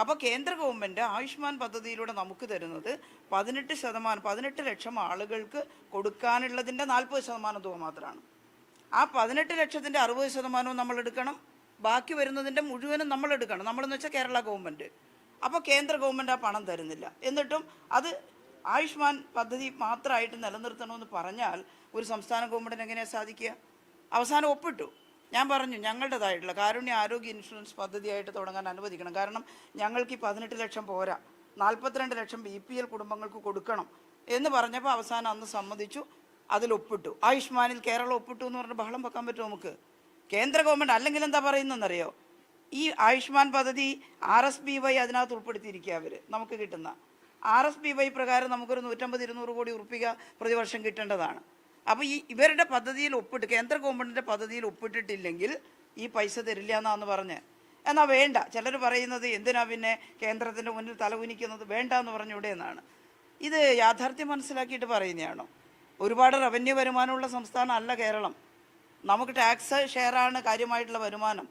അപ്പോൾ കേന്ദ്ര ഗവൺമെന്റ് ആയുഷ്മാൻ പദ്ധതിയിലൂടെ നമുക്ക് തരുന്നത് പതിനെട്ട് ശതമാനം പതിനെട്ട് ലക്ഷം ആളുകൾക്ക് കൊടുക്കാനുള്ളതിന്റെ നാൽപ്പത് ശതമാനം തുക മാത്രമാണ്. ആ പതിനെട്ട് ലക്ഷത്തിന്റെ അറുപത് ശതമാനവും നമ്മൾ എടുക്കണം. ബാക്കി വരുന്നതിന്റെ മുഴുവനും നമ്മൾ എടുക്കണം. നമ്മളെന്ന് വെച്ചാൽ കേരള ഗവൺമെന്റ് അപ്പോൾ കേന്ദ്ര ഗവൺമെന്റ് ആ പണം തരുന്നില്ല. എന്നിട്ടും അത് ആയുഷ്മാൻ പദ്ധതി മാത്രമായിട്ട് നിലനിർത്തണമെന്ന് പറഞ്ഞാൽ ഒരു സംസ്ഥാന ഗവൺമെന്റിന് എങ്ങനെയാണ് സാധിക്കുക? അവസാനം ഒപ്പിട്ടു. ഞാൻ പറഞ്ഞു ഞങ്ങളുടേതായിട്ടുള്ള കാരുണ്യ ആരോഗ്യ ഇൻഷുറൻസ് പദ്ധതിയായിട്ട് തുടങ്ങാൻ അനുവദിക്കണം. കാരണം ഞങ്ങൾക്ക് ഈ പതിനെട്ട് ലക്ഷം പോരാ. നാൽപ്പത്തിരണ്ട് ലക്ഷം ബി പി എൽ കുടുംബങ്ങൾക്ക് കൊടുക്കണം എന്ന് പറഞ്ഞപ്പോൾ അവസാനം അന്ന് സമ്മതിച്ചു. അതിൽ ഒപ്പിട്ടു. ആയുഷ്മാനിൽ കേരളം ഒപ്പിട്ടു എന്ന് പറഞ്ഞ് ബഹളം വെക്കാൻ പറ്റുമോ നമുക്ക്? കേന്ദ്ര ഗവൺമെന്റ് അല്ലെങ്കിൽ എന്താ പറയുന്നതെന്നറിയോ? ഈ ആയുഷ്മാൻ പദ്ധതി ആർ എസ് ബി വൈ അതിനകത്ത് ഉൾപ്പെടുത്തിയിരിക്കുക അവർ നമുക്ക് കിട്ടുന്ന. ആർ എസ് ബി വൈ പ്രകാരം നമുക്കൊരു നൂറ്റമ്പത് ഇരുന്നൂറ് കോടി ഉറപ്പിക പ്രതിവർഷം കിട്ടേണ്ടതാണ്. അപ്പോൾ ഈ ഇവരുടെ പദ്ധതിയിൽ ഒപ്പിട്ട് കേന്ദ്ര ഗവൺമെന്റിന്റെ പദ്ധതിയിൽ ഒപ്പിട്ടിട്ടില്ലെങ്കിൽ ഈ പൈസ തരില്ല എന്നാന്ന് പറഞ്ഞ്. എന്നാൽ വേണ്ട. ചിലർ പറയുന്നത് എന്തിനാ പിന്നെ കേന്ദ്രത്തിന്റെ മുന്നിൽ തലകുനിക്കുന്നത് വേണ്ട എന്ന് പറഞ്ഞൂടെ എന്നാണ് ഇത് യാഥാർത്ഥ്യം മനസ്സിലാക്കിയിട്ട് പറയുന്നതാണോ? ഒരുപാട് റവന്യൂ വരുമാനമുള്ള സംസ്ഥാനം അല്ല കേരളം. നമുക്ക് ടാക്സ് ഷെയറാണ് കാര്യമായിട്ടുള്ള വരുമാനം.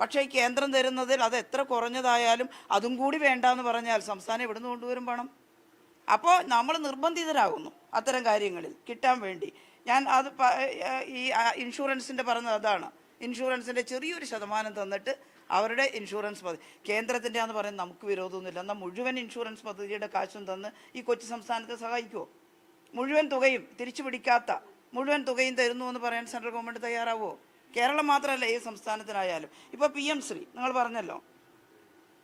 പക്ഷേ ഈ കേന്ദ്രം തരുന്നതിൽ അത് എത്ര കുറഞ്ഞതായാലും അതും കൂടി വേണ്ട എന്ന് പറഞ്ഞാൽ സംസ്ഥാനം എവിടുന്ന് കൊണ്ടുവരും പണം? അപ്പോൾ നമ്മൾ നിർബന്ധിതരാകുന്നു അത്തരം കാര്യങ്ങളിൽ കിട്ടാൻ വേണ്ടി. ഞാൻ അത് ഈ ഇൻഷുറൻസിന്റെ പറഞ്ഞത് അതാണ്. ഇൻഷുറൻസിന്റെ ചെറിയൊരു ശതമാനം തന്നിട്ട് അവരുടെ ഇൻഷുറൻസ് പദ്ധതി കേന്ദ്രത്തിന്റെ ആണെന്ന് പറയുന്നത് നമുക്ക് വിരോധമൊന്നുമില്ല. എന്നാൽ മുഴുവൻ ഇൻഷുറൻസ് പദ്ധതിയുടെ കാശും തന്ന് ഈ കൊച്ചു സംസ്ഥാനത്തെ സഹായിക്കുമോ മുഴുവൻ തുകയും തിരിച്ചു പിടിക്കാത്ത മുഴുവൻ തുകയും തരുന്നു എന്ന് പറയാൻ സെൻട്രൽ ഗവൺമെന്റ് തയ്യാറാവുമോ കേരളം മാത്രമല്ല ഈ സംസ്ഥാനത്തിനായാലും. ഇപ്പോൾ പി എം ശ്രീ നിങ്ങൾ പറഞ്ഞല്ലോ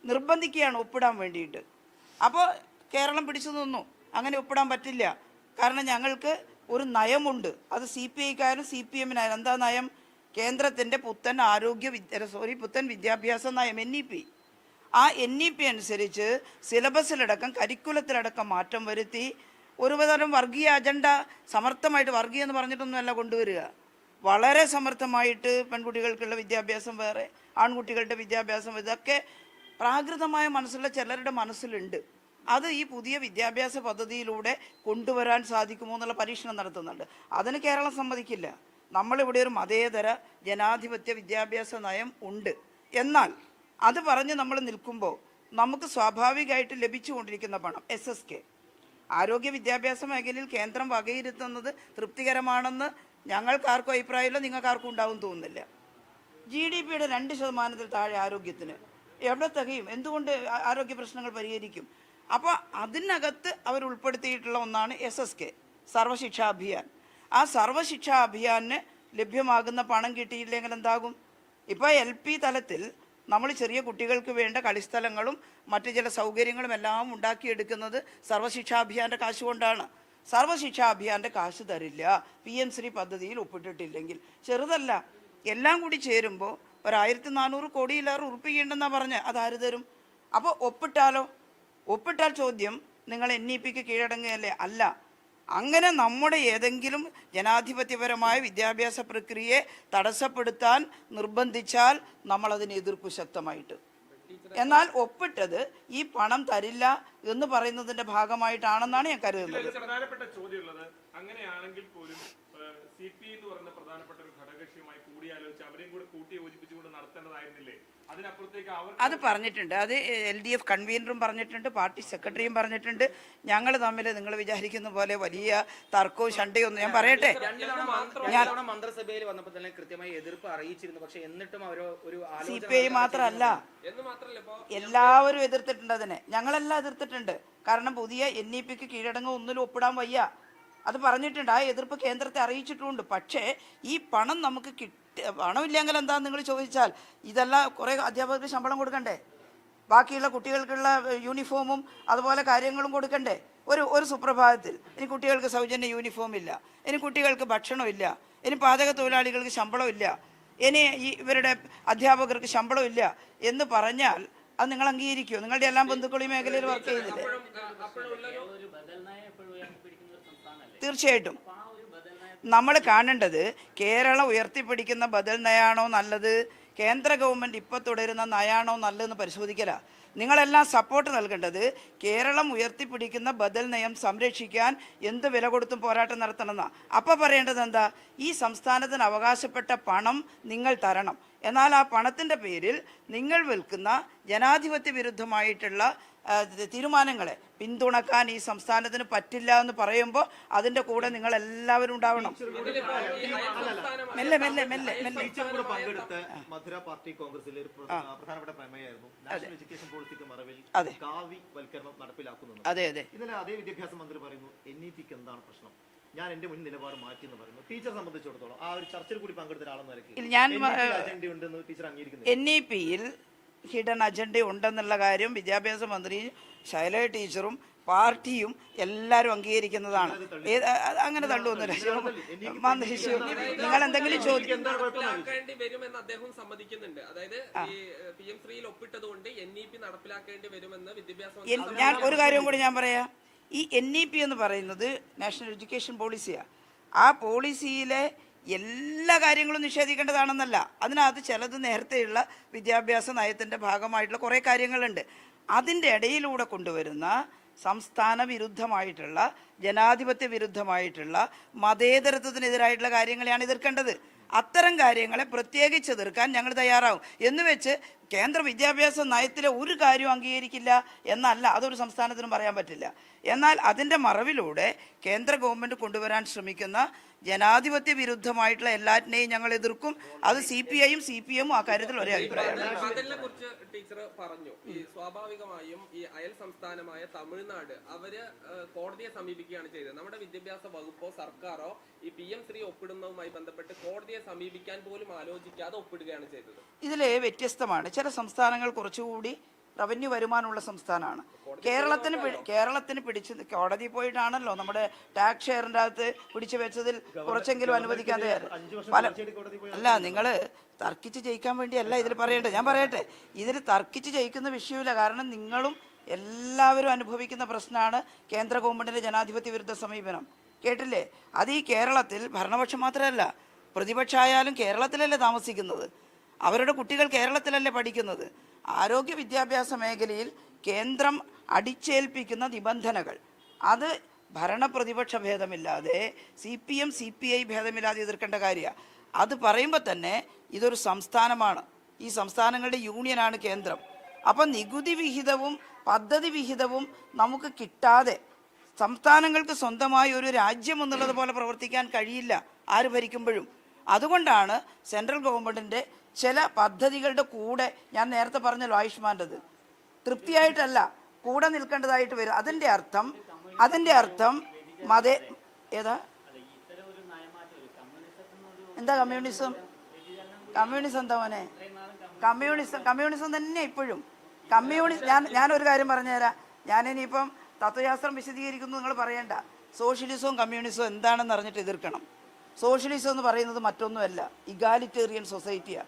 നിർബന്ധിക്കുകയാണ് ഒപ്പിടാൻ വേണ്ടിയിട്ട്. അപ്പോൾ കേരളം പിടിച്ചു നിന്നു. അങ്ങനെ ഒപ്പിടാൻ പറ്റില്ല. കാരണം ഞങ്ങൾക്ക് ഒരു നയമുണ്ട്. അത് സി പി ഐക്കാരും സി പി എമ്മിനായാലും. എന്താ നയം? കേന്ദ്രത്തിന്റെ പുത്തൻ ആരോഗ്യ വിദ്യ സോറി പുത്തൻ വിദ്യാഭ്യാസ നയം എൻ ഇ പി ആ എൻ ഇ പി അനുസരിച്ച് സിലബസിലടക്കം കരിക്കുലത്തിലടക്കം മാറ്റം വരുത്തി ഒരു തരം വർഗീയ അജണ്ട സമർത്ഥമായിട്ട് വർഗീയ എന്ന് പറഞ്ഞിട്ടൊന്നുമല്ല കൊണ്ടുവരിക. വളരെ സമർത്ഥമായിട്ട് പെൺകുട്ടികൾക്കുള്ള വിദ്യാഭ്യാസം വേറെ ആൺകുട്ടികളുടെ വിദ്യാഭ്യാസം ഇതൊക്കെ പ്രാകൃതമായ മനസ്സുള്ള ചിലരുടെ മനസ്സിലുണ്ട്. അത് ഈ പുതിയ വിദ്യാഭ്യാസ പദ്ധതിയിലൂടെ കൊണ്ടുവരാൻ സാധിക്കുമോ എന്നുള്ള പരീക്ഷണം നടത്തുന്നുണ്ട്. അതിന് കേരളം സമ്മതിക്കില്ല. നമ്മളിവിടെ ഒരു മതേതര ജനാധിപത്യ വിദ്യാഭ്യാസ നയം ഉണ്ട്. എന്നാൽ അത് പറഞ്ഞ് നമ്മൾ നിൽക്കുമ്പോൾ നമുക്ക് സ്വാഭാവികമായിട്ട് ലഭിച്ചുകൊണ്ടിരിക്കുന്ന പണം എസ് എസ് കെ. ആരോഗ്യ വിദ്യാഭ്യാസ മേഖലയിൽ കേന്ദ്രം വകയിരുത്തുന്നത് തൃപ്തികരമാണെന്ന് ഞങ്ങൾക്കാർക്കും അഭിപ്രായമില്ല നിങ്ങൾക്കാർക്കും ഉണ്ടാവും തോന്നുന്നില്ല. ജി ഡി പിയുടെ രണ്ട് ശതമാനത്തിൽ താഴെ ആരോഗ്യത്തിന് എവിടെ തികയും? എന്തുകൊണ്ട് ആരോഗ്യ പ്രശ്നങ്ങൾ പരിഹരിക്കും? അപ്പോൾ അതിനകത്ത് അവർ ഉൾപ്പെടുത്തിയിട്ടുള്ള ഒന്നാണ് S S K Sarva Shiksha Abhiyan. ആ സർവശിക്ഷാ അഭിയാന് ലഭ്യമാകുന്ന പണം കിട്ടിയില്ലെങ്കിൽ എന്താകും? ഇപ്പോൾ എൽ പി തലത്തിൽ നമ്മൾ ചെറിയ കുട്ടികൾക്ക് വേണ്ട കളിസ്ഥലങ്ങളും മറ്റു ചില സൗകര്യങ്ങളും എല്ലാം ഉണ്ടാക്കിയെടുക്കുന്നത് സർവശിക്ഷാ അഭിയാന്റെ കാശ് കൊണ്ടാണ്. സർവശിക്ഷാ അഭിയാന്റെ കാശ് തരില്ല. പി എം ശ്രീ പദ്ധതിയിൽ ഒപ്പിട്ടിട്ടില്ലെങ്കിൽ. ചെറുതല്ല എല്ലാം കൂടി ചേരുമ്പോൾ ഒരായിരത്തി നാനൂറ് കോടിയിലേറെ ഉറപ്പിക്കേണ്ടെന്നാണ് പറഞ്ഞ്. അതാര് തരും? അപ്പോൾ ഒപ്പിട്ടാലോ? ഒപ്പിട്ടാൽ ചോദ്യം നിങ്ങൾ എൻ ഇ പിക്ക് കീഴടങ്ങുകയല്ലേ? അല്ല. അങ്ങനെ നമ്മുടെ ഏതെങ്കിലും ജനാധിപത്യപരമായ വിദ്യാഭ്യാസ പ്രക്രിയയെ തടസ്സപ്പെടുത്താൻ നിർബന്ധിച്ചാൽ നമ്മൾ അതിനെ എതിർക്കും ശക്തമായിട്ട്. എന്നാൽ ഒപ്പിട്ടത് ഈ പണം തരില്ല എന്ന് പറയുന്നതിന്റെ ഭാഗമായിട്ടാണെന്നാണ് ഞാൻ കരുതുന്നത്. പ്രധാനപ്പെട്ട ചോദ്യമുള്ളത് അങ്ങനെയാണെങ്കിൽ പോലും സി എന്ന് പറയുന്ന പ്രധാനപ്പെട്ട ഒരു ഘടകകക്ഷിയുമായി കൂടിയാലോചിച്ച് അവരെയും കൂടെ കൂട്ടി യോജിപ്പിച്ചുകൊണ്ട് നടത്തേണ്ടതായിരുന്നില്ലേ? അത് പറഞ്ഞിട്ടുണ്ട്. അത് എൽ ഡി എഫ് കൺവീനറും പറഞ്ഞിട്ടുണ്ട് പാർട്ടി സെക്രട്ടറിയും പറഞ്ഞിട്ടുണ്ട്. ഞങ്ങൾ തമ്മിൽ നിങ്ങൾ വിചാരിക്കുന്ന പോലെ വലിയ തർക്കവും ശണ്ടയും ഒന്നും ഞാൻ പറയട്ടെ. തവണ മന്ത്രിസഭയിൽ വന്നപ്പോൾ തന്നെ കൃത്യമായി എതിർപ്പ് അറിയിച്ചിരുന്നു. പക്ഷെ എന്നിട്ടും അവർ ഒരു സി പി ഐ മാത്രമല്ല. എല്ലാവരും എതിർത്തിട്ടുണ്ട് അതിനെ. ഞങ്ങളെല്ലാം എതിർത്തിട്ടുണ്ട്. കാരണം പുതിയ എൻ ഇ പിക്ക് കീഴടങ്ങ് ഒന്നിലും ഒപ്പിടാൻ വയ്യ. അത് പറഞ്ഞിട്ടുണ്ട്. ആ എതിർപ്പ് കേന്ദ്രത്തെ അറിയിച്ചിട്ടുമുണ്ട് പക്ഷേ ഈ പണം നമുക്ക് കിട്ടി പണമില്ലെങ്കിൽ എന്താ നിങ്ങൾ ചോദിച്ചാൽ ഇതെല്ലാം കുറേ അധ്യാപകർക്ക് ശമ്പളം കൊടുക്കണ്ടേ? ബാക്കിയുള്ള കുട്ടികൾക്കുള്ള യൂണിഫോമും അതുപോലെ കാര്യങ്ങളും കൊടുക്കണ്ടേ? ഒരു ഒരു സുപ്രഭാതത്തിൽ. ഇനി കുട്ടികൾക്ക് സൗജന്യ യൂണിഫോം ഇല്ല. ഇനി കുട്ടികൾക്ക് ഭക്ഷണമില്ല ഇനി പാചക തൊഴിലാളികൾക്ക് ശമ്പളമില്ല ഇനി ഈ ഇവരുടെ അധ്യാപകർക്ക് ശമ്പളമില്ല എന്ന് പറഞ്ഞാൽ അത് നിങ്ങൾ അംഗീകരിക്കുമോ നിങ്ങളുടെ എല്ലാം ബന്ധുക്കൾ ഈ മേഖലയിൽ വർക്ക് ചെയ്യുന്നില്ലേ? തീർച്ചയായിട്ടും. നമ്മൾ കാണേണ്ടത് കേരളം ഉയർത്തിപ്പിടിക്കുന്ന ബദൽ നയാണോ നല്ലത്? കേന്ദ്ര ഗവൺമെന്റ് ഇപ്പോൾ തുടരുന്ന നയാണോ നല്ലതെന്ന് പരിശോധിക്കല. നിങ്ങളെല്ലാം സപ്പോർട്ട് നൽകേണ്ടത് കേരളം ഉയർത്തിപ്പിടിക്കുന്ന ബദൽ നയം സംരക്ഷിക്കാൻ എന്ത് വില കൊടുത്തും പോരാട്ടം നടത്തണമെന്നാണ് അപ്പം പറയേണ്ടത് എന്താ? ഈ സംസ്ഥാനത്തിന് അവകാശപ്പെട്ട പണം നിങ്ങൾ തരണം. എന്നാൽ ആ പണത്തിന്റെ പേരിൽ നിങ്ങൾ വിൽക്കുന്ന ജനാധിപത്യ വിരുദ്ധമായിട്ടുള്ള തീരുമാനങ്ങളെ പിന്തുണക്കാൻ ഈ സംസ്ഥാനത്തിന് പറ്റില്ല എന്ന് പറയുമ്പോൾ അതിന്റെ കൂടെ നിങ്ങൾ എല്ലാവരും ഉണ്ടാവണം. മെല്ലെ മെല്ലെ മെല്ലെ മെല്ലെ. മധുര പാർട്ടി ഒരു പ്ര- പ്രധാനപ്പെട്ട പ്രമേയമായിരുന്നു. നാഷണൽ എഡ്യൂക്കേഷൻ പോളിസിക്ക് മറവിൽ. കാവി വൽക്കരണം നടപ്പിലാക്കുന്നു അതെ അതെ. ഇന്നലെ അതേ വിദ്യാഭ്യാസ മന്ത്രി പറയുന്നു എൻ ഇ പിക്ക് എന്താണ് പ്രശ്നം? ഞാൻ എന്റെ മുൻ നിലപാട് മാറ്റി എന്ന് പറയുന്നു. ടീച്ചർ സംബന്ധിച്ചിടത്തോളം ആ ഒരു ചർച്ചയിൽ കൂടി പങ്കെടുത്ത ഒരാളെന്ന ഞാൻ എൻ ഇ പിയിൽ ഹിഡൻ അജണ്ട ഉണ്ടെന്നുള്ള കാര്യം വിദ്യാഭ്യാസ മന്ത്രി ശൈല ടീച്ചറും പാർട്ടിയും എല്ലാവരും അംഗീകരിക്കുന്നതാണ്. ഏത് അങ്ങനെ തള്ളുവന്നില്ല മന്ത്രി നിങ്ങൾ എന്തെങ്കിലും ചോദിക്കും മന്ത്രി ഞാൻ ഒരു കാര്യം കൂടി ഞാൻ പറയാം. ഈ എൻ ഇ പി എന്ന് പറയുന്നത് നാഷണൽ എഡ്യൂക്കേഷൻ പോളിസിയാണ് ആ. പോളിസിയിലെ എല്ലാ കാര്യങ്ങളും നിഷേധിക്കേണ്ടതാണെന്നല്ല. അതിനകത്ത് ചിലത് നേരത്തെയുള്ള വിദ്യാഭ്യാസ നയത്തിന്റെ ഭാഗമായിട്ടുള്ള കുറേ കാര്യങ്ങളുണ്ട്. അതിന്റെ ഇടയിലൂടെ കൊണ്ടുവരുന്ന സംസ്ഥാന വിരുദ്ധമായിട്ടുള്ള ജനാധിപത്യ വിരുദ്ധമായിട്ടുള്ള മതേതരത്വത്തിനെതിരായിട്ടുള്ള കാര്യങ്ങളെയാണ് എതിർക്കേണ്ടത്. അത്തരം കാര്യങ്ങളെ പ്രത്യേകിച്ച് എതിർക്കാൻ ഞങ്ങൾ തയ്യാറാവും. എന്ന് വെച്ച് കേന്ദ്ര വിദ്യാഭ്യാസ നയത്തിലെ ഒരു കാര്യവും അംഗീകരിക്കില്ല എന്നല്ല അതൊരു സംസ്ഥാനത്തിനും പറയാൻ പറ്റില്ല. എന്നാൽ അതിന്റെ മറവിലൂടെ കേന്ദ്ര ഗവൺമെന്റ് കൊണ്ടുവരാൻ ശ്രമിക്കുന്ന ജനാധിപത്യ വിരുദ്ധമായിട്ടുള്ള എല്ലാറ്റിനെയും ഞങ്ങൾ എതിർക്കും. അത് സി പി ഐയും സി പി എമ്മും ആ കാര്യത്തിൽ ഒരേ അഭിപ്രായമാണ് ടീച്ചർ പറഞ്ഞു. ഈ സ്വാഭാവികമായും ഈ അയൽ സംസ്ഥാനമായ തമിഴ്നാട് അവർ കോടതിയെ സമീപിക്കുകയാണ് ചെയ്തത്. നമ്മുടെ വിദ്യാഭ്യാസ വകുപ്പോ സർക്കാരോ ഈ പി എം ശ്രീ ഒപ്പിടുന്നതുമായി ബന്ധപ്പെട്ട് കോടതിയെ സമീപിക്കാൻ പോലും ആലോചിക്കാതെ ഒപ്പിടുകയാണ് ചെയ്തത്. ഇതിലെ വ്യത്യസ്തമാണ്. ചില സംസ്ഥാനങ്ങൾ കുറച്ചുകൂടി റവന്യൂ വരുമാനമുള്ള സംസ്ഥാനമാണ്. കേരളത്തിന് കേരളത്തിന് പിടിച്ച് കോടതി പോയിട്ടാണല്ലോ നമ്മുടെ ടാക്സ് ഷെയറിന്റെ അകത്ത് പിടിച്ചു വെച്ചതിൽ കുറച്ചെങ്കിലും അനുവദിക്കാൻ തയ്യാറ് പല അല്ല നിങ്ങൾ തർക്കിച്ച് ജയിക്കാൻ വേണ്ടിയല്ല ഇതിൽ പറയട്ടെ ഞാൻ പറയട്ടെ ഇതിൽ തർക്കിച്ച് ജയിക്കുന്ന വിഷയമില്ല കാരണം നിങ്ങളും എല്ലാവരും അനുഭവിക്കുന്ന പ്രശ്നമാണ് കേന്ദ്ര ഗവൺമെന്റിന്റെ ജനാധിപത്യ വിരുദ്ധ സമീപനം. കേട്ടില്ലേ? അത് ഈ കേരളത്തിൽ ഭരണപക്ഷം മാത്രമല്ല പ്രതിപക്ഷമായാലും കേരളത്തിലല്ലേ താമസിക്കുന്നത്? അവരുടെ കുട്ടികൾ കേരളത്തിലല്ലേ പഠിക്കുന്നത്? ആരോഗ്യ വിദ്യാഭ്യാസ മേഖലയിൽ കേന്ദ്രം അടിച്ചേൽപ്പിക്കുന്ന നിബന്ധനകൾ. അത് ഭരണപ്രതിപക്ഷ ഭേദമില്ലാതെ C P M C P I ഭേദമില്ലാതെ എതിർക്കേണ്ട കാര്യമാണ് അത് പറയുമ്പോൾ തന്നെ ഇതൊരു സംസ്ഥാനമാണ്. ഈ സംസ്ഥാനങ്ങളുടെ യൂണിയനാണ് കേന്ദ്രം. അപ്പം നികുതി വിഹിതവും പദ്ധതി വിഹിതവും നമുക്ക് കിട്ടാതെ സംസ്ഥാനങ്ങൾക്ക് സ്വന്തമായി ഒരു രാജ്യം എന്നുള്ളത് പോലെ പ്രവർത്തിക്കാൻ കഴിയില്ല ആര് ഭരിക്കുമ്പോഴും. അതുകൊണ്ടാണ് സെൻട്രൽ ഗവൺമെന്റിന്റെ ചില പദ്ധതികളുടെ കൂടെ ഞാൻ നേരത്തെ പറഞ്ഞല്ലോ ആയുഷ്മാന്റെത്. തൃപ്തിയായിട്ടല്ല കൂടെ നിൽക്കേണ്ടതായിട്ട് വരും. അതിന്റെ അർത്ഥം അതിന്റെ അർത്ഥം മതേ ഏതാ? എന്താ കമ്മ്യൂണിസം? കമ്മ്യൂണിസം എന്താ മോനെ? കമ്മ്യൂണിസം കമ്മ്യൂണിസം തന്നെ ഇപ്പോഴും. കമ്മ്യൂണി ഞാൻ ഞാനൊരു കാര്യം പറഞ്ഞുതരാം. ഞാനിനിയിപ്പം തത്വശാസ്ത്രം വിശദീകരിക്കുന്നു നിങ്ങൾ പറയണ്ട. സോഷ്യലിസവും കമ്മ്യൂണിസവും എന്താണെന്ന് അറിഞ്ഞിട്ട് എതിർക്കണം. സോഷ്യലിസം എന്ന് പറയുന്നത് മറ്റൊന്നുമല്ല. ഇഗാലിറ്റേറിയൻ സൊസൈറ്റിയാണ്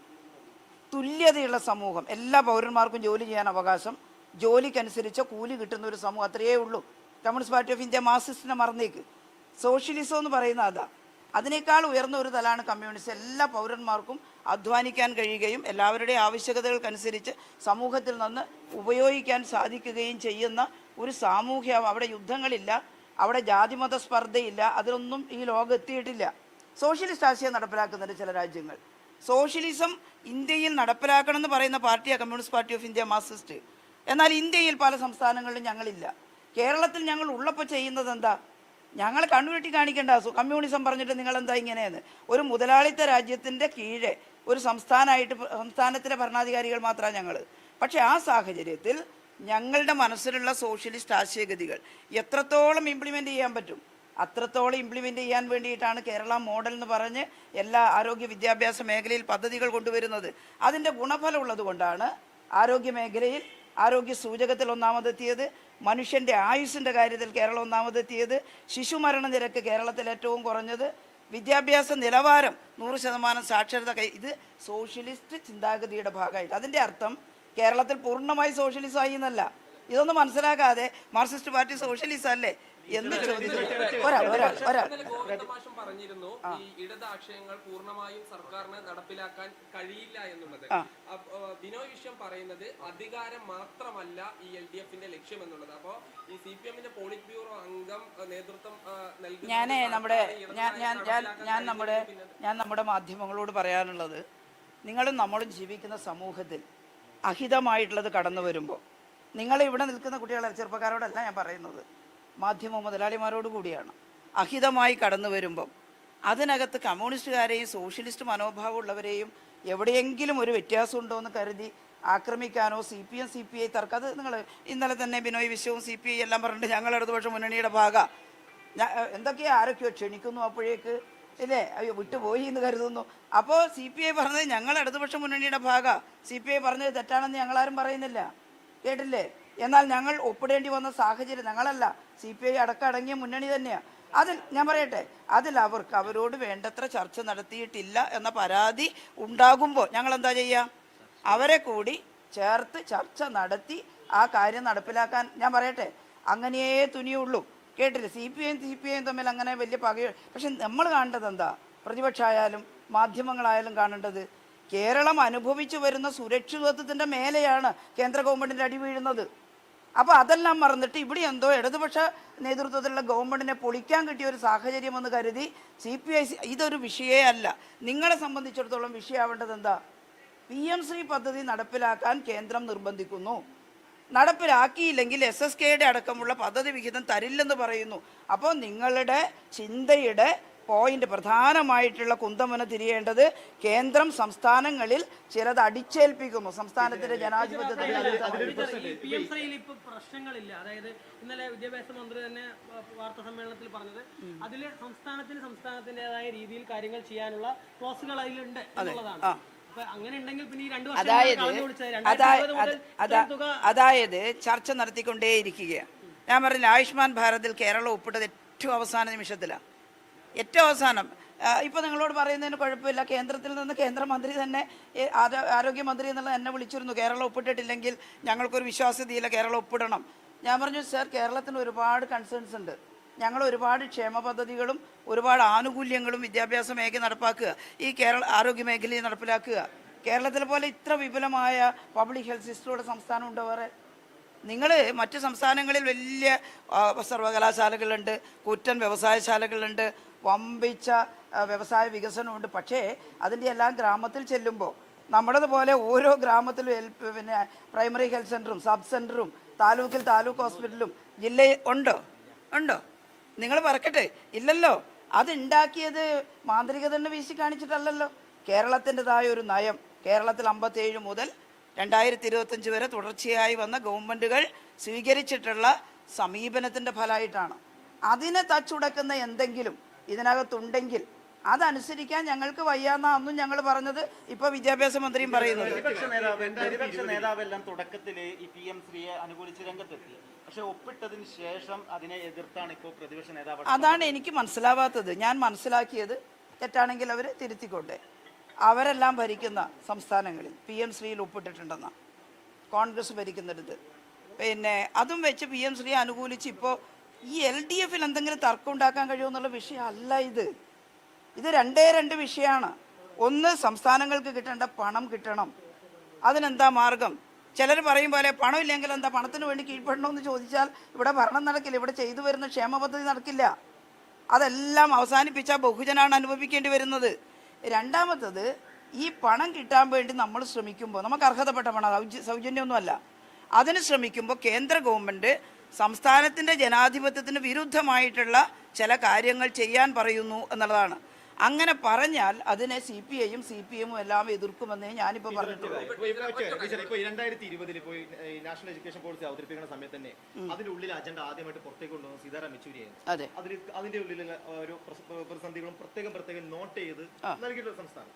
തുല്യതയുള്ള സമൂഹം. എല്ലാ പൗരന്മാർക്കും ജോലി ചെയ്യാൻ അവകാശം. ജോലിക്കനുസരിച്ച് കൂലി കിട്ടുന്ന ഒരു സമൂഹം അത്രയേ ഉള്ളൂ. കമ്മ്യൂണിസ്റ്റ് പാർട്ടി ഓഫ് ഇന്ത്യ മാർസിസ്റ്റിനെ മറന്നേക്ക്. സോഷ്യലിസം എന്ന് പറയുന്നത് അതാ. അതിനേക്കാൾ ഉയർന്ന ഒരു തലാണ് കമ്മ്യൂണിസ്റ്റ്. എല്ലാ പൗരന്മാർക്കും അധ്വാനിക്കാൻ കഴിയുകയും എല്ലാവരുടെയും ആവശ്യകതകൾക്കനുസരിച്ച് സമൂഹത്തിൽ നിന്ന് ഉപയോഗിക്കാൻ സാധിക്കുകയും ചെയ്യുന്ന ഒരു സാമൂഹ്യ. അവിടെ യുദ്ധങ്ങളില്ല. അവിടെ ജാതിമത സ്പർദ്ധയില്ല. അതിലൊന്നും ഈ ലോകം എത്തിയിട്ടില്ല. സോഷ്യലിസ്റ്റ് ആശയം നടപ്പിലാക്കുന്നുണ്ട് ചില രാജ്യങ്ങൾ. സോഷ്യലിസം ഇന്ത്യയിൽ നടപ്പിലാക്കണമെന്ന് പറയുന്ന പാർട്ടിയാണ് communist party of India Marxist എന്നാൽ ഇന്ത്യയിൽ പല സംസ്ഥാനങ്ങളിലും ഞങ്ങളില്ല. കേരളത്തിൽ ഞങ്ങൾ ഉള്ളപ്പോൾ ചെയ്യുന്നത് എന്താ? ഞങ്ങൾ കണ്ണുവെട്ടി കാണിക്കേണ്ട കമ്മ്യൂണിസം പറഞ്ഞിട്ട് നിങ്ങൾ എന്താ ഇങ്ങനെയെന്ന്? ഒരു മുതലാളിത്ത രാജ്യത്തിന്റെ കീഴെ ഒരു സംസ്ഥാനമായിട്ട് സംസ്ഥാനത്തിലെ ഭരണാധികാരികൾ മാത്രമാണ് ഞങ്ങൾ പക്ഷേ ആ സാഹചര്യത്തിൽ ഞങ്ങളുടെ മനസ്സിലുള്ള സോഷ്യലിസ്റ്റ് ആശയഗതികൾ എത്രത്തോളം ഇംപ്ലിമെന്റ് ചെയ്യാൻ പറ്റും? അത്രത്തോളം ഇംപ്ലിമെന്റ് ചെയ്യാൻ വേണ്ടിയിട്ടാണ് കേരള മോഡൽ എന്ന് പറഞ്ഞ് എല്ലാ ആരോഗ്യ വിദ്യാഭ്യാസ മേഖലയിൽ പദ്ധതികൾ കൊണ്ടുവരുന്നത്. അതിന്റെ ഗുണഫലം ഉള്ളത് കൊണ്ടാണ് ആരോഗ്യ മേഖലയിൽ ആരോഗ്യ സൂചകത്തിൽ ഒന്നാമതെത്തിയത് മനുഷ്യന്റെ ആയുസ്സിന്റെ കാര്യത്തിൽ കേരളം ഒന്നാമതെത്തിയത് ശിശുമരണ നിരക്ക് കേരളത്തിൽ ഏറ്റവും കുറഞ്ഞത് വിദ്യാഭ്യാസ നിലവാരം നൂറ് ശതമാനം സാക്ഷരത ഇത് സോഷ്യലിസ്റ്റ് ചിന്താഗതിയുടെ ഭാഗമായിട്ട്. അതിന്റെ അർത്ഥം കേരളത്തിൽ പൂർണമായി സോഷ്യലിസമായി എന്നല്ല. ഇതൊന്നും മനസ്സിലാക്കാതെ മാർക്സിസ്റ്റ് പാർട്ടി സോഷ്യലിസം അല്ലേ? എന്ന് ഒരാൾ ഒരാൾ ഒരാൾ പറഞ്ഞിരുന്നു ഈ ഇടത് ആശയങ്ങൾ പൂർണമായും സർക്കാരിന് നടപ്പിലാക്കാൻ കഴിയില്ല എന്നുള്ളത്. ബിനോയ് വിഷയം പറയുന്നത് അധികാരം മാത്രമല്ല ഈ എൽ ഡി എഫിന്റെ ലക്ഷ്യം എന്നുള്ളത് അപ്പോ ഈ സി പി എമ്മിന്റെ പോളിറ്റ് ബ്യൂറോ അംഗം നേതൃത്വം ഞാനേ നമ്മുടെ ഞാൻ ഞാൻ ഞാൻ നമ്മുടെ ഞാൻ നമ്മുടെ മാധ്യമങ്ങളോട് പറയാനുള്ളത് നിങ്ങളും നമ്മളും ജീവിക്കുന്ന സമൂഹത്തിൽ അഹിതമായിട്ടുള്ളത് കടന്നു വരുമ്പോൾ നിങ്ങൾ ഇവിടെ നിൽക്കുന്ന കുട്ടികളെ ചെറുപ്പക്കാരോടല്ല ഞാൻ പറയുന്നത്. മാധ്യമ മുതലാളിമാരോട് കൂടിയാണ്. അഹിതമായി കടന്നു വരുമ്പം അതിനകത്ത് കമ്മ്യൂണിസ്റ്റുകാരെയും സോഷ്യലിസ്റ്റ് മനോഭാവമുള്ളവരെയും എവിടെയെങ്കിലും ഒരു വ്യത്യാസം ഉണ്ടോ എന്ന് കരുതി ആക്രമിക്കാനോ C P M C P I തർക്കം അത് നിങ്ങൾ ഇന്നലെ തന്നെ ബിനോയ് വിശ്വവും സി പി ഐ എല്ലാം പറഞ്ഞിട്ട് ഞങ്ങൾ ഇടതുപക്ഷ മുന്നണിയുടെ ഭാഗ. എന്തൊക്കെയോ ആരൊക്കെയോ ക്ഷണിക്കുന്നു അപ്പോഴേക്ക്. ഇല്ലേ? അയ്യോ വിട്ടുപോയി എന്ന് കരുതുന്നു. അപ്പോൾ സി പി ഐ പറഞ്ഞത് ഞങ്ങൾ ഇടതുപക്ഷ മുന്നണിയുടെ ഭാഗ. സി പി ഐ പറഞ്ഞത് തെറ്റാണെന്ന് ഞങ്ങളാരും പറയുന്നില്ല. കേട്ടില്ലേ? എന്നാൽ ഞങ്ങൾ ഒപ്പിടേണ്ടി വന്ന സാഹചര്യം ഞങ്ങളല്ല. സി പി ഐ അടക്കടങ്ങിയ മുന്നണി തന്നെയാണ് അതിൽ ഞാൻ പറയട്ടെ അതിൽ അവർക്ക് അവരോട് വേണ്ടത്ര ചർച്ച നടത്തിയിട്ടില്ല എന്ന പരാതി ഉണ്ടാകുമ്പോൾ ഞങ്ങൾ എന്താ ചെയ്യുക അവരെ കൂടി ചേർത്ത് ചർച്ച നടത്തി ആ കാര്യം നടപ്പിലാക്കാൻ ഞാൻ പറയട്ടെ അങ്ങനെയേ തുനിയുള്ളൂ. കേട്ടില്ല? സി പി ഐയും സി പി ഐയും തമ്മിൽ അങ്ങനെ വലിയ പക പക്ഷെ നമ്മൾ കാണേണ്ടത് എന്താ? പ്രതിപക്ഷമായാലും മാധ്യമങ്ങളായാലും കാണേണ്ടത് കേരളം അനുഭവിച്ചു വരുന്ന സുരക്ഷിതത്വത്തിന്റെ മേലെയാണ് കേന്ദ്ര ഗവൺമെന്റിന്റെ അടി വീഴുന്നത്. അപ്പോൾ അതെല്ലാം മറന്നിട്ട് ഇവിടെ എന്തോ ഇടതുപക്ഷ നേതൃത്വത്തിലുള്ള ഗവൺമെന്റിനെ പൊളിക്കാൻ കിട്ടിയ ഒരു സാഹചര്യം എന്ന് കരുതി സി പി ഐ സി ഇതൊരു വിഷയമേ അല്ല. നിങ്ങളെ സംബന്ധിച്ചിടത്തോളം വിഷയമാവേണ്ടത് എന്താ? പി എം ശ്രീ പദ്ധതി നടപ്പിലാക്കാൻ കേന്ദ്രം നിർബന്ധിക്കുന്നു. നടപ്പിലാക്കിയില്ലെങ്കിൽ എസ് എസ് കെയുടെ അടക്കമുള്ള പദ്ധതി വിഹിതം തരില്ലെന്ന് പറയുന്നു. അപ്പോൾ നിങ്ങളുടെ ചിന്തയുടെ പോയിന്റ് പ്രധാനമായിട്ടുള്ള കുന്തമന തിരിയേണ്ടത് കേന്ദ്രം സംസ്ഥാനങ്ങളിൽ ചിലത് അടിച്ചേൽപ്പിക്കുന്നു. സംസ്ഥാനത്തിന്റെ ജനാധിപത്യത്തിൽ പ്രശ്നങ്ങളില്ല. അതായത് ഇന്നലെ വിദ്യാഭ്യാസ മന്ത്രി തന്നെ വാർത്താ സമ്മേളനത്തിൽ പറഞ്ഞത് അതിൽ സംസ്ഥാനത്തിന് സംസ്ഥാനത്തിന്റേതായ രീതിയിൽ കാര്യങ്ങൾ ചെയ്യാനുള്ള ക്ലോസുകൾ അതിലുണ്ട് എന്നുള്ളതാണ്. അങ്ങനെ ഉണ്ടെങ്കിൽ പിന്നെ ഈ രണ്ടു വർഷം അതായത് അതായത് ചർച്ച നടത്തിക്കൊണ്ടേയിരിക്കുകയാണ്. ഞാൻ പറഞ്ഞില്ല ആയുഷ്മാൻ ഭാരതിൽ കേരളം ഒപ്പിട്ടത് ഏറ്റവും അവസാന നിമിഷത്തിലാണ് ഏറ്റവും അവസാനം. ഇപ്പോൾ നിങ്ങളോട് പറയുന്നതിന് കുഴപ്പമില്ല. കേന്ദ്രത്തിൽ നിന്ന് കേന്ദ്രമന്ത്രി തന്നെ ആരോഗ്യമന്ത്രി എന്നുള്ളത് എന്നെ വിളിച്ചിരുന്നു. കേരളം ഒപ്പിട്ടിട്ടില്ലെങ്കിൽ ഞങ്ങൾക്കൊരു വിശ്വാസ്യതയില്ല. കേരളം ഒപ്പിടണം. ഞാൻ പറഞ്ഞു സർ കേരളത്തിന് ഒരുപാട് കൺസേൺസ് ഉണ്ട്. ഞങ്ങൾ ഒരുപാട് ക്ഷേമ പദ്ധതികളും ഒരുപാട് ആനുകൂല്യങ്ങളും വിദ്യാഭ്യാസ മേഖല നടപ്പാക്കുക. ഈ കേരള ആരോഗ്യ മേഖലയിൽ നടപ്പിലാക്കുക. കേരളത്തിലെ പോലെ ഇത്ര വിപുലമായ പബ്ലിക് ഹെൽത്ത് സിസ്റ്റമുള്ള സംസ്ഥാനം ഉണ്ടോ വേറെ? നിങ്ങൾ മറ്റ് സംസ്ഥാനങ്ങളിൽ വലിയ സർവകലാശാലകളുണ്ട് കുറ്റൻ വ്യവസായശാലകളുണ്ട് വമ്പിച്ച വ്യവസായ വികസനമുണ്ട്. പക്ഷേ അതിന്റെ എല്ലാം ഗ്രാമത്തിൽ ചെല്ലുമ്പോൾ നമ്മുടേതുപോലെ ഓരോ ഗ്രാമത്തിലും ഹെൽപ്പ് പിന്നെ പ്രൈമറി ഹെൽത്ത് സെന്ററും സബ് സെന്ററും താലൂക്കിൽ താലൂക്ക് ഹോസ്പിറ്റലും ജില്ലയിൽ ഉണ്ടോ? ഉണ്ടോ? നിങ്ങൾ പറക്കട്ടെ. ഇല്ലല്ലോ. അത് ഉണ്ടാക്കിയത് മാന്ത്രിക തന്നെ വീശി കാണിച്ചിട്ടല്ലല്ലോ. കേരളത്തിന്റെതായ ഒരു നയം കേരളത്തിൽ അമ്പത്തേഴ് മുതൽ രണ്ടായിരത്തി ഇരുപത്തഞ്ച് വരെ തുടർച്ചയായി വന്ന ഗവൺമെന്റുകൾ സ്വീകരിച്ചിട്ടുള്ള സമീപനത്തിന്റെ ഫലമായിട്ടാണ്. അതിനെ തച്ചുടക്കുന്ന എന്തെങ്കിലും ഇതിനകത്തുണ്ടെങ്കിൽ അതനുസരിക്കാൻ ഞങ്ങൾക്ക് വയ്യാന്ന അന്നും ഞങ്ങൾ പറഞ്ഞത് ഇപ്പൊ വിദ്യാഭ്യാസ മന്ത്രിയും പറയുന്നത് പ്രതിപക്ഷ നേതാവെല്ലാം ഈ പി എം ശ്രീയെ അനുകൂലിച്ച് രംഗത്തെത്തി. പക്ഷെ ഒപ്പിട്ടതിന് ശേഷം അതിനെ എതിർത്താണ് ഇപ്പോൾ പ്രതിപക്ഷ നേതാവ് അതാണ് എനിക്ക് മനസ്സിലാവാത്തത്. ഞാൻ മനസ്സിലാക്കിയത് തെറ്റാണെങ്കിൽ അവർ തിരുത്തിക്കോട്ടെ. അവരെല്ലാം ഭരിക്കുന്ന സംസ്ഥാനങ്ങളിൽ പി എം ശ്രീയിൽ ഒപ്പിട്ടിട്ടുണ്ടെന്നാണ് കോൺഗ്രസ് ഭരിക്കുന്നിടത്ത്. പിന്നെ അതും വെച്ച് പി എം ശ്രീ അനുകൂലിച്ച് ഇപ്പോൾ ഈ എൽ ഡി എഫിൽ എന്തെങ്കിലും തർക്കം ഉണ്ടാക്കാൻ കഴിയുമെന്നുള്ള വിഷയമല്ല ഇത്. ഇത് രണ്ടേ രണ്ട് വിഷയമാണ്. ഒന്ന് സംസ്ഥാനങ്ങൾക്ക് കിട്ടേണ്ട പണം കിട്ടണം. അതിനെന്താ മാർഗം? ചിലർ പറയും പോലെ പണം ഇല്ലെങ്കിൽ എന്താ പണത്തിന് വേണ്ടി കീഴ്പ്പെടണമെന്ന് ചോദിച്ചാൽ ഇവിടെ ഭരണം നടക്കില്ല ഇവിടെ ചെയ്തു വരുന്ന ക്ഷേമ പദ്ധതി നടക്കില്ല. അതെല്ലാം അവസാനിപ്പിച്ചാൽ ബഹുജനാണ് അനുഭവിക്കേണ്ടി വരുന്നത്. രണ്ടാമത്തത് ഈ പണം കിട്ടാൻ വേണ്ടി നമ്മൾ ശ്രമിക്കുമ്പോൾ നമുക്ക് അർഹതപ്പെട്ട പണം സൗജ- സൗജന്യമൊന്നുമല്ല. അതിന് ശ്രമിക്കുമ്പോൾ കേന്ദ്ര ഗവൺമെന്റ് സംസ്ഥാനത്തിന്റെ ജനാധിപത്യത്തിന് വിരുദ്ധമായിട്ടുള്ള ചില കാര്യങ്ങൾ ചെയ്യാൻ പറയുന്നു എന്നുള്ളതാണ്. അങ്ങനെ പറഞ്ഞാൽ അതിനെ സി പി ഐയും സി പി എമ്മും എല്ലാം എതിർക്കുമെന്നേ ഞാനിപ്പോൾ പറഞ്ഞിട്ടുള്ളൂ. ഇപ്പൊ രണ്ടായിരത്തി ഇരുപതിൽ നാഷണൽ എഡ്യൂക്കേഷൻ പോളിസി അവതരിപ്പിക്കുന്ന സമയത്ത് തന്നെ അതിന്റെ അജണ്ട ആദ്യമായിട്ട് പുറത്തേക്ക് കൊണ്ടുവന്നത് സീതാറാം യെച്ചൂരിയായിരുന്നു അതെ. അതിൽ അതിന്റെ ഉള്ളിലുള്ള ഓരോ പ്രസ- പ്രതിസന്ധികളും പ്രത്യേകം പ്രത്യേകം നോട്ട് ചെയ്ത് നൽകിയിട്ടുള്ള സംസ്ഥാനം.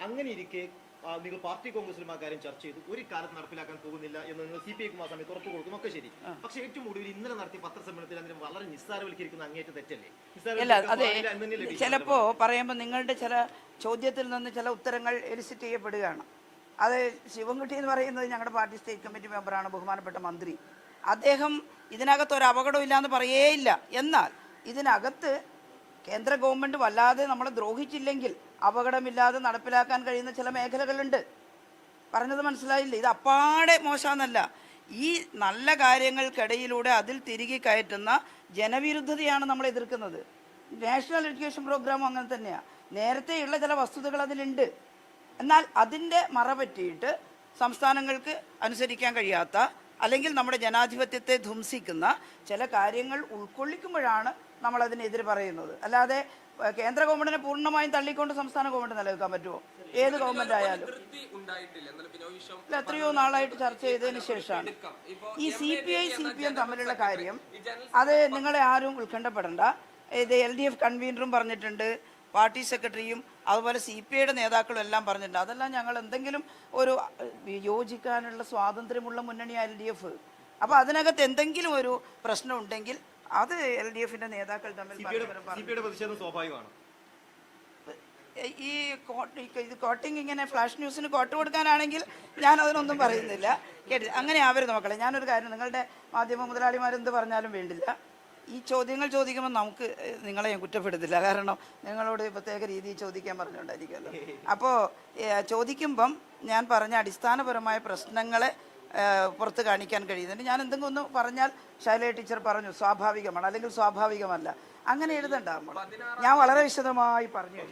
അങ്ങനെ ഇരിക്കെ നിങ്ങൾ പാർട്ടി കോൺഗ്രസിലും ആ കാര്യം ചർച്ച ചെയ്തു. ഒരു കാലത്ത് നടപ്പിലാക്കാൻ പോകുന്നില്ല എന്ന് നിങ്ങൾ സി പി ഐക്കും ആ സമയത്ത് ഉറപ്പ് കൊടുക്കും. ഒക്കെ ശരി. പക്ഷെ ഏറ്റവും ഒടുവിൽ ഇന്നലെ നടത്തിയ പത്രസമ്മേളനത്തിൽ അതിന് വളരെ നിസ്സാരവൽക്കരിക്കുന്ന അങ്ങേറ്റ തെറ്റല്ലേ? ചിലപ്പോ പറയുമ്പോൾ നിങ്ങളുടെ ചില ചോദ്യത്തിൽ നിന്ന് ചില ഉത്തരങ്ങൾ എലിസിറ്റ് ചെയ്യപ്പെടുകയാണ്. അത് ശിവൻകുട്ടി എന്ന് പറയുന്നത് ഞങ്ങളുടെ പാർട്ടി സ്റ്റേറ്റ് കമ്മിറ്റി മെമ്പറാണ് ബഹുമാനപ്പെട്ട മന്ത്രി. അദ്ദേഹം ഇതിനകത്ത് ഒരു അപകടമില്ല എന്ന് പറയേയില്ല. എന്നാൽ ഇതിനകത്ത് കേന്ദ്ര ഗവൺമെന്റ് വല്ലാതെ നമ്മളെ ദ്രോഹിച്ചില്ലെങ്കിൽ അപകടമില്ലാതെ നടപ്പിലാക്കാൻ കഴിയുന്ന ചില മേഖലകളുണ്ട്. പറഞ്ഞത് മനസ്സിലായില്ലേ? ഇത് അപ്പാടെ മോശമെന്നല്ല. ഈ നല്ല കാര്യങ്ങൾക്കിടയിലൂടെ അതിൽ തിരികെ കയറ്റുന്ന ജനവിരുദ്ധതയാണ് നമ്മൾ എതിർക്കുന്നത്. നാഷണൽ എഡ്യൂക്കേഷൻ പ്രോഗ്രാം അങ്ങനെ തന്നെയാണ് നേരത്തെയുള്ള ചില വസ്തുതകൾ അതിലുണ്ട്. എന്നാൽ അതിന്റെ മറ പറ്റിയിട്ട് സംസ്ഥാനങ്ങൾക്ക് അനുസരിക്കാൻ കഴിയാത്ത അല്ലെങ്കിൽ നമ്മുടെ ജനാധിപത്യത്തെ ധ്വംസിക്കുന്ന ചില കാര്യങ്ങൾ ഉൾക്കൊള്ളിക്കുമ്പോഴാണ് നമ്മൾ അതിനെതിരെ പറയുന്നത്. അല്ലാതെ കേന്ദ്ര ഗവൺമെന്റിനെ പൂർണമായും തള്ളിക്കൊണ്ട് സംസ്ഥാന ഗവൺമെന്റ് നിലനിൽക്കാൻ പറ്റുമോ? ഏത് ഗവൺമെന്റ് ആയാലും. എത്രയോ നാളായിട്ട് ചർച്ച ചെയ്തതിന് ശേഷമാണ്. ഈ C P I C P M തമ്മിലുള്ള കാര്യം അത് നിങ്ങളെ ആരും ഉത്കണ്ഠപ്പെടണ്ട. ഇത് എൽ ഡി എഫ് കൺവീനറും പറഞ്ഞിട്ടുണ്ട് പാർട്ടി സെക്രട്ടറിയും അതുപോലെ സി പി ഐയുടെ നേതാക്കളും എല്ലാം പറഞ്ഞിട്ടുണ്ട്. അതെല്ലാം ഞങ്ങൾ എന്തെങ്കിലും ഒരു യോജിക്കാനുള്ള സ്വാതന്ത്ര്യമുള്ള മുന്നണിയാണ് എൽ ഡി എഫ്. അപ്പോൾ അതിനകത്ത് എന്തെങ്കിലും ഒരു പ്രശ്നം ഉണ്ടെങ്കിൽ അത് എൽ ഡി എഫിന്റെ നേതാക്കൾ തമ്മിൽ പരസ്പരം സി പി പ്രതിഷേധം സ്വാഭാവികമാണ്. ഈ കോട്ട് ഇത് കോട്ടിങ് ഇങ്ങനെ ഫ്ലാഷ് ന്യൂസിന് കോട്ട് കൊടുക്കാനാണെങ്കിൽ ഞാൻ അതിനൊന്നും പറയുന്നില്ല. കേട്ടി അങ്ങനെ ആവരുത് മക്കളെ. ഞാനൊരു കാര്യം നിങ്ങളുടെ മാധ്യമ മുതലാളിമാരെന്ത് പറഞ്ഞാലും വേണ്ടില്ല. ഈ ചോദ്യങ്ങൾ ചോദിക്കുമ്പോൾ നമുക്ക് ഏഹ്, നിങ്ങളെ ഞാൻ കുറ്റപ്പെടുത്തില്ല. കാരണം നിങ്ങളോട് പ്രത്യേക രീതിയിൽ ചോദിക്കാൻ പറഞ്ഞുകൊണ്ടായിരിക്കുമല്ലോ. അപ്പോൾ ചോദിക്കുമ്പം ഞാൻ പറഞ്ഞ അടിസ്ഥാനപരമായ പ്രശ്നങ്ങളെ പുറത്ത് കാണിക്കാൻ കഴിയുന്നുണ്ട്. ഞാൻ എന്തെങ്കിലും ഒന്ന് പറഞ്ഞാൽ ശൈലജ ടീച്ചർ പറഞ്ഞു സ്വാഭാവികമാണ്. അല്ലെങ്കിൽ സ്വാഭാവികമല്ല. അങ്ങനെ എഴുതണ്ട നമ്മൾ. ഞാൻ വളരെ വിശദമായി പറഞ്ഞു